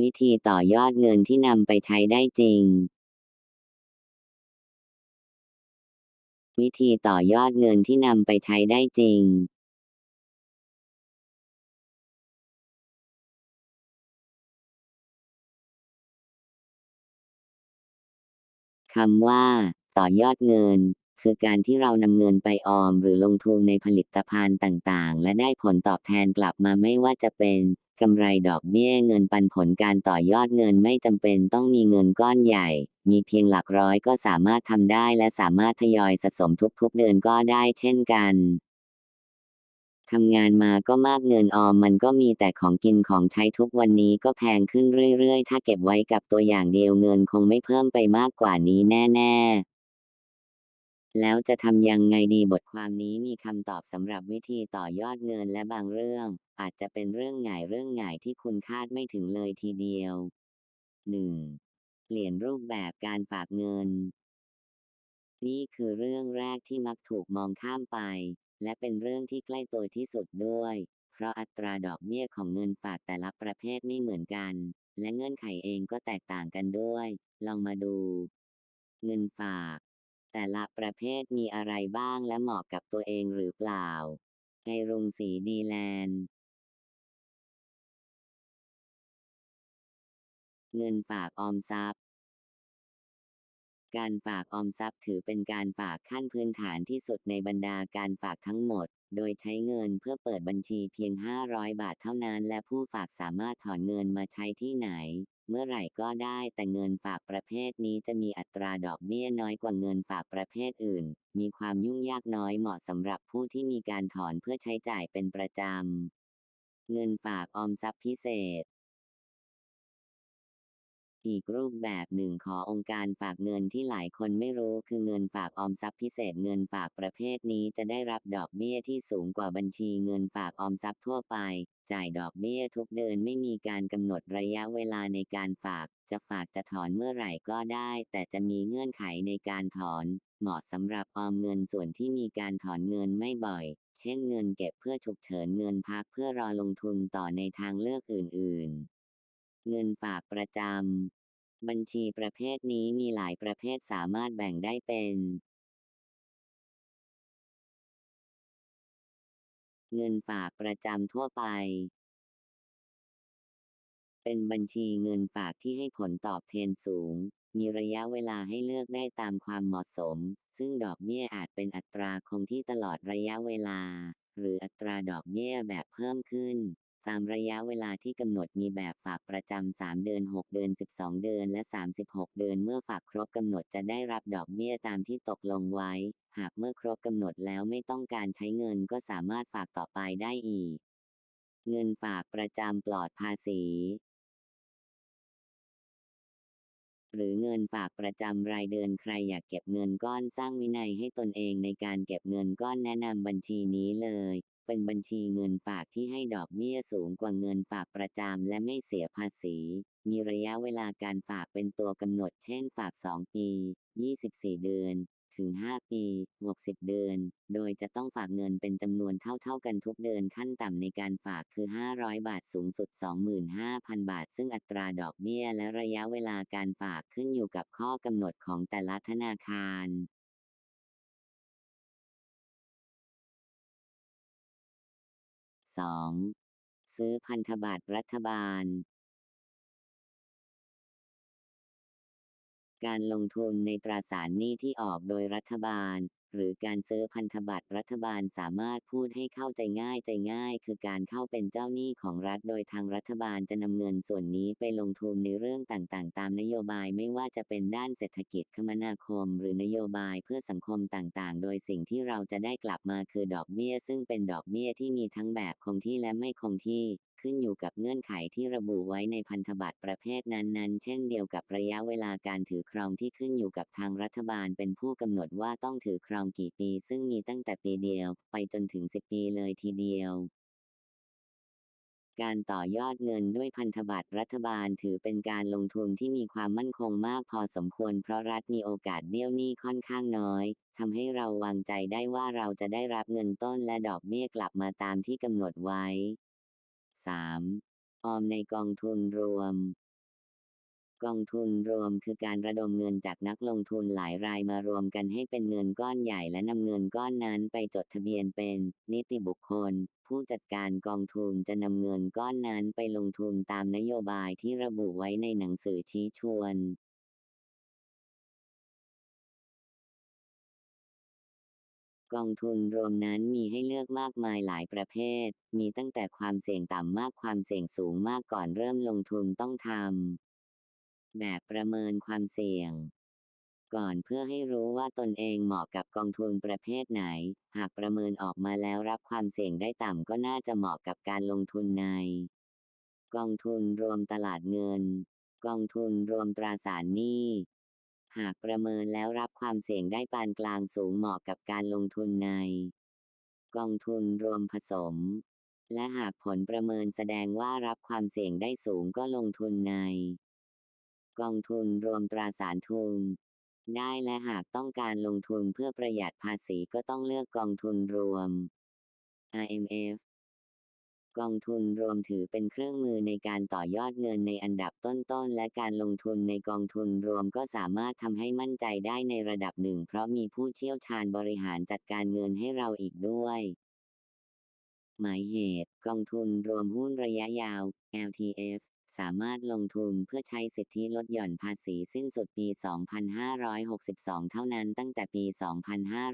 วิธีต่อยอดเงินที่นำไปใช้ได้จริง วิธีต่อยอดเงินที่นำไปใช้ได้จริง คำว่า ต่อยอดเงิน คือการที่เรานำเงินไปออมหรือลงทุนในผลิตภัณฑ์ต่างๆ และได้ผลตอบแทนกลับมาไม่ว่าจะเป็นกำไรดอกเบี้ยเงินปันผลการต่อยอดเงินไม่จำเป็นต้องมีเงินก้อนใหญ่ มีเพียงหลักร้อยก็สามารถทำได้และสามารถทยอยสะสมทุกๆเดือนก็ได้เช่นกันทำงานมาก็มากเงินออมมันก็มีแต่ของกินของใช้ทุกวันนี้ก็แพงขึ้นเรื่อยๆ ถ้าเก็บไว้กับตัวอย่างเดียวเงินคงไม่เพิ่มไปมากกว่านี้แน่ ๆ แล้วจะทำยังไงดีบทความนี้มีคำตอบสำหรับวิธีต่อยอดเงินและบางเรื่อง อาจจะเป็นเรื่องง่ายเรื่องง่ายที่คุณคาดไม่ถึงเลยทีเดียว 1. เปลี่ยนรูปแบบการฝากเงิน นี่คือเรื่องแรกที่มักถูกมองข้ามไป และเป็นเรื่องที่ใกล้ตัวที่สุดด้วย เพราะอัตราดอกเบี้ยของเงินฝากแต่ละประเภทไม่เหมือนกัน และเงื่อนไขเองก็แตกต่างกันด้วย ลองมาดู เงินฝาก แต่ละประเภทมีอะไรบ้างและเหมาะกับตัวเองหรือเปล่า ไอรุงสีดีแลนด์ เงินฝากออมทรัพย์ การฝากออมทรัพย์ถือเป็นการฝากขั้นพื้นฐานที่สุดในบรรดาการฝากทั้งหมด โดยใช้เงินเพื่อเปิดบัญชีเพียง 500 บาทเท่านั้น และผู้ฝากสามารถถอนเงินมาใช้ที่ไหน เมื่อไหร่ก็ได้แต่เงินฝากประเภทนี้จะมีอัตราดอกเบี้ยน้อยกว่าเงินฝากประเภทอื่น มีความยุ่งยากน้อยเหมาะสำหรับผู้ที่มีการถอนเพื่อใช้จ่ายเป็นประจำ เงินฝากออมทรัพย์พิเศษ อีกรูปแบบหนึ่งขอองค์การฝากเงินที่หลายคนไม่รู้คือเงินฝากออมทรัพย์พิเศษเงินฝากประเภทนี้จะได้รับดอกเบี้ยที่สูงกว่าบัญชีเงินฝากออมทรัพย์ทั่วไป จ่ายดอกเบี้ยทุกเดือนไม่มีการกำหนดระยะเวลาในการฝาก จะฝากจะถอนเมื่อไหร่ก็ได้ แต่จะมีเงื่อนไขในการถอน เหมาะสำหรับออมเงินส่วนที่มีการถอนเงินไม่บ่อย เช่นเงินเก็บเพื่อฉุกเฉินเงินพักเพื่อรอลงทุนต่อในทางเลือกอื่น ๆ เงินฝากประจำบัญชีประเภทนี้มีหลายประเภทสามารถแบ่งได้เป็น เงินฝากประจำทั่วไป เป็นบัญชีเงินฝากที่ให้ผลตอบแทนสูง มีระยะเวลาให้เลือกได้ตามความเหมาะสม ซึ่งดอกเบี้ยอาจเป็นอัตราคงที่ตลอดระยะเวลา หรืออัตราดอกเบี้ยแบบเพิ่มขึ้น ตามระยะเวลาที่กำหนดมีแบบฝากประจำ 3 เดือน 6 เดือน 12 เดือน และ 36 เดือน เมื่อฝากครบกำหนดจะได้รับดอกเบี้ยตามที่ตกลงไว้ หากเมื่อครบกำหนดแล้วไม่ต้องการใช้เงินก็สามารถฝากต่อไปได้อีก เงินฝากประจำปลอดภาษี หรือเงินฝากประจำรายเดือนใครอยากเก็บเงินก้อนสร้างวินัยให้ตนเองในการเก็บเงินก้อนแนะนำบัญชีนี้เลย เป็นบัญชีเงินฝากที่ให้ดอกเบี้ยสูงกว่าเงินฝากประจำและไม่เสียภาษี มีระยะเวลาการฝากเป็นตัวกำหนด เช่นฝาก 2 ปี 24 เดือน ถึง 5 ปี 60 เดือน โดยจะต้องฝากเงินเป็นจำนวนเท่าๆกันทุกเดือนขั้นต่ำในการฝากคือ 500 บาทสูงสุด 25,000 บาท ซึ่งอัตราดอกเบี้ยและระยะเวลาการฝากขึ้นอยู่กับข้อกำหนดของแต่ละธนาคาร 2. ซื้อพันธบัตรรัฐบาล การลงทุนในตราสารหนี้ที่ออกโดยรัฐบาล หรือการซื้อพันธบัตรรัฐบาลสามารถพูดให้เข้าใจง่ายใจง่าย คือการเข้าเป็นเจ้าหนี้ของรัฐ โดยทางรัฐบาลจะนำเงินส่วนนี้ไปลงทุนในเรื่องต่างๆ ตามนโยบายไม่ว่าจะเป็นด้านเศรษฐกิจคมนาคม หรือนโยบายเพื่อสังคมต่างๆ โดยสิ่งที่เราจะได้กลับมาคือดอกเบี้ย ซึ่งเป็นดอกเบี้ยที่มีทั้งแบบคงที่และไม่คงที่ขึ้นอยู่กับเงื่อนไขที่ระบุไว้ในพันธบัตรประเภทนั้นๆ เช่นเดียวกับระยะเวลาการถือครองที่ขึ้นอยู่กับทางรัฐบาลเป็นผู้กำหนดว่าต้องถือครองกี่ปี ซึ่งมีตั้งแต่ปีเดียว ไปจนถึง 10 ปีเลยทีเดียว การต่อยอดเงินด้วยพันธบัตรรัฐบาลถือเป็นการลงทุนที่มีความมั่นคงมากพอสมควร เพราะรัฐมีโอกาสเบี้ยวหนี้ค่อนข้างน้อยทำให้เราวางใจได้ว่าเราจะได้รับเงินต้นและดอกเบี้ยกลับมาตามที่กำหนดไว้ 3. ออมในกองทุนรวม กองทุนรวมคือการระดมเงินจากนักลงทุนหลายรายมารวมกันให้เป็นเงินก้อนใหญ่และนำเงินก้อนนั้นไปจดทะเบียนเป็น นิติบุคคล ผู้จัดการกองทุนจะนำเงินก้อนนั้นไปลงทุนตามนโยบายที่ระบุไว้ในหนังสือชี้ชวนกองทุนรวมนั้นมีให้เลือกมากมายหลายประเภท มีตั้งแต่ความเสี่ยงต่ำมากความเสี่ยงสูงมากก่อนเริ่มลงทุนต้องทำ แบบประเมินความเสี่ยง ก่อนเพื่อให้รู้ว่าตนเองเหมาะกับกองทุนประเภทไหน หากประเมินออกมาแล้วรับความเสี่ยงได้ต่ำก็น่าจะเหมาะกับการลงทุนใน กองทุนรวมตลาดเงิน กองทุนรวมตราสารหนี้หากประเมินแล้วรับความเสี่ยงได้ปานกลางสูงเหมาะกับการลงทุนใน กองทุนรวมผสม และหากผลประเมินแสดงว่ารับความเสี่ยงได้สูงก็ลงทุนใน กองทุนรวมตราสารทุน ได้และหากต้องการลงทุนเพื่อประหยัดภาษีก็ต้องเลือกกองทุนรวม IMF กองทุนรวมถือเป็นเครื่องมือในการต่อยอดเงินในอันดับต้นๆ และการลงทุนในกองทุนรวมก็สามารถทำให้มั่นใจได้ในระดับหนึ่ง เพราะมีผู้เชี่ยวชาญบริหารจัดการเงินให้เราอีกด้วย หมายเหตุ กองทุนรวมหุ้นระยะยาว LTF สามารถลงทุนเพื่อใช้สิทธิลดหย่อนภาษีสิ้นสุดปี 2562 เท่านั้นตั้งแต่ปี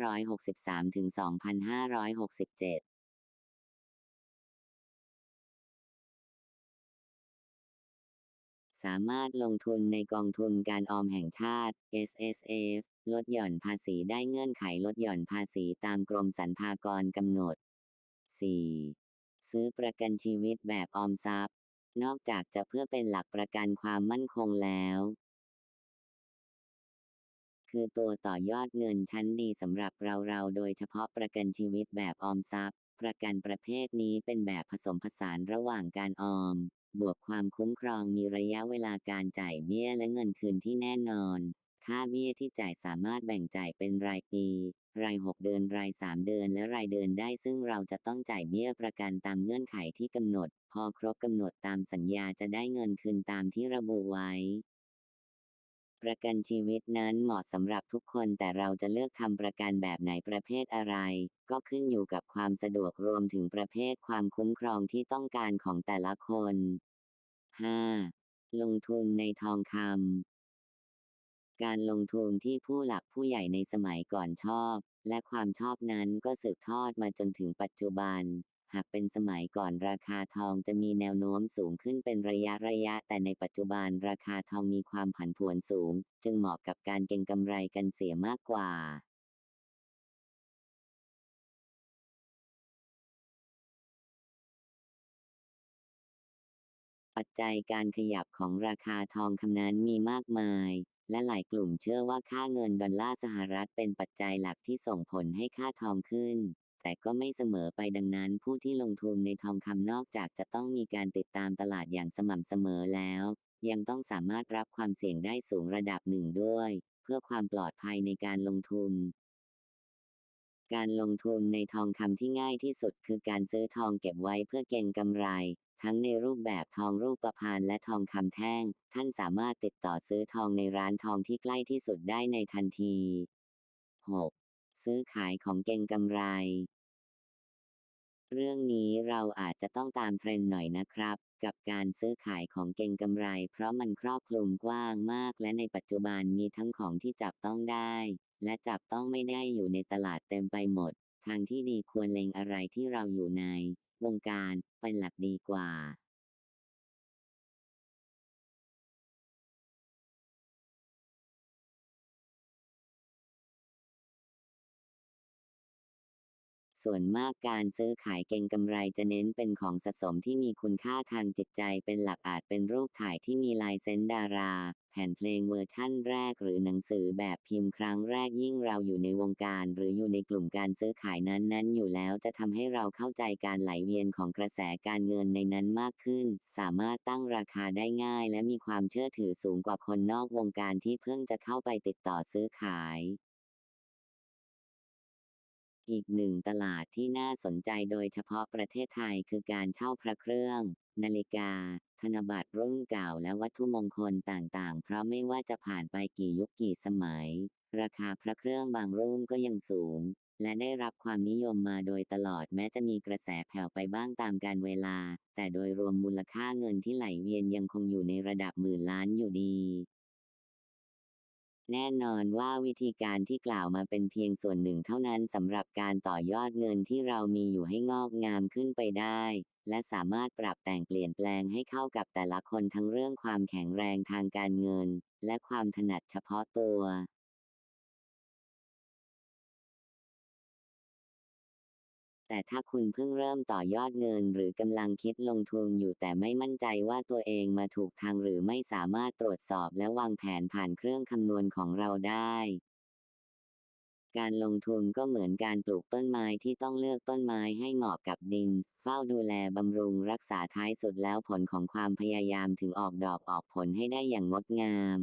2563 ถึง 2567สามารถลงทุนในกองทุนการออมแห่งชาติ S S F ลดหย่อนภาษีได้เงื่อนไขลดหย่อนภาษีตามกรมสรรพากรกำหนด 4. ซื้อประกันชีวิตแบบออมทรัพย์ นอกจากจะเพื่อเป็นหลักประกันความมั่นคงแล้ว คือตัวต่อยอดเงินชั้นดีสำหรับเราๆโดยเฉพาะประกันชีวิตแบบออมทรัพย์ ประกันประเภทนี้เป็นแบบผสมผสานระหว่างการออม บวกความคุ้มครองมีระยะเวลาการจ่ายเบี้ยและเงินคืนที่แน่นอน ค่าเบี้ยที่จ่ายสามารถแบ่งจ่ายเป็นรายปี ราย 6 เดือนราย 3 เดือนและรายเดือนได้ซึ่งเราจะต้องจ่ายเบี้ยประกันตามเงื่อนไขที่กำหนด พอครบกำหนดตามสัญญาจะได้เงินคืนตามที่ระบุไว้ ประกันชีวิตนั้นเหมาะสำหรับทุกคนแต่เราจะเลือกทำประกันแบบไหนประเภทอะไร ก็ขึ้นอยู่กับความสะดวกรวมถึงประเภทความคุ้มครองที่ต้องการของแต่ละคน 5. ลงทุนในทองคำ การลงทุนที่ผู้หลักผู้ใหญ่ในสมัยก่อนชอบ และความชอบนั้นก็สืบทอดมาจนถึงปัจจุบัน หากเป็นสมัยก่อนราคาทองจะมีแนวโน้มสูงขึ้นเป็นระยะระยะ แต่ในปัจจุบันราคาทองมีความผันผวนสูง จึงเหมาะกับการเก็งกำไรกันเสียมากกว่าปัจจัยการขยับของราคาทองคำนั้นมีมากมาย และหลายกลุ่มเชื่อว่าค่าเงินดอลลาร์สหรัฐเป็นปัจจัยหลักที่ส่งผลให้ค่าทองขึ้น แต่ก็ไม่เสมอไปดังนั้น ผู้ที่ลงทุนในทองคำนอกจากจะต้องมีการติดตามตลาดอย่างสม่ำเสมอแล้ว ยังต้องสามารถรับความเสี่ยงได้สูงระดับหนึ่งด้วย เพื่อความปลอดภัยในการลงทุนการลงทุนในทองคำที่ง่ายที่สุดคือการซื้อทองเก็บไว้เพื่อเก็งกำไร ทั้งในรูปแบบทองรูปพรรณและทองคำแท่ง ท่านสามารถติดต่อซื้อทองในร้านทองที่ใกล้ที่สุดได้ในทันที 6. ซื้อขายของเก็งกำไร เรื่องนี้เราอาจจะต้องตามเทรนด์หน่อยนะครับ กับการซื้อขายของเก็งกำไร เพราะมันครอบคลุมกว้างมาก และในปัจจุบันมีทั้งของที่จับต้องได้ และจับต้องไม่ได้อยู่ในตลาดเต็มไปหมด ทางที่ดีควรเล็งอะไรที่เราอยู่ใน วงการเป็นหลักดีกว่า ส่วนมากการซื้อขายเก็งกำไรจะเน้นเป็นของสะสมที่มีคุณค่าทางจิตใจเป็นหลักอาจเป็นรูปถ่ายที่มีลายเซ็นดารา แผ่นเพลงเวอร์ชั่นแรกหรือหนังสือแบบพิมพ์ครั้งแรกยิ่งเราอยู่ในวงการ หรืออยู่ในกลุ่มการซื้อขายนั้นๆ อยู่แล้วจะทำให้เราเข้าใจการไหลเวียนของกระแสการเงินในนั้นมากขึ้น สามารถตั้งราคาได้ง่าย และมีความเชื่อถือสูงกว่าคนนอกวงการที่เพิ่งจะเข้าไปติดต่อซื้อขาย อีกหนึ่งตลาดที่น่าสนใจโดยเฉพาะประเทศไทยคือการเช่าพระเครื่อง นาฬิกา ธนบัตรรุ่นเก่าและวัตถุมงคลต่างๆ เพราะไม่ว่าจะผ่านไปกี่ยุคกี่สมัย ราคาพระเครื่องบางรุ่นก็ยังสูง และได้รับความนิยมมาโดยตลอดแม้จะมีกระแสแผ่วไปบ้างตามกาลเวลา แต่โดยรวมมูลค่าเงินที่ไหลเวียนยังคงอยู่ในระดับหมื่นล้านอยู่ดี แน่นอนว่าวิธีการที่กล่าวมาเป็นเพียงส่วนหนึ่งเท่านั้นสำหรับการต่อยอดเงินที่เรามีอยู่ให้งอกงามขึ้นไปได้ และสามารถปรับแต่งเปลี่ยนแปลงให้เข้ากับแต่ละคนทั้งเรื่องความแข็งแรงทางการเงิน และความถนัดเฉพาะตัว แต่ถ้าคุณเพิ่งเริ่มต่อยอดเงิน หรือกำลังคิดลงทุนอยู่แต่ไม่มั่นใจว่าตัวเองมาถูกทางหรือไม่สามารถตรวจสอบและวางแผนผ่านเครื่องคำนวณของเราได้ การลงทุนก็เหมือนการปลูกต้นไม้ที่ต้องเลือกต้นไม้ให้เหมาะกับดิน เฝ้าดูแลบำรุงรักษาท้ายสุดแล้วผลของความพยายามถึงออกดอกออกผลให้ได้อย่างงดงาม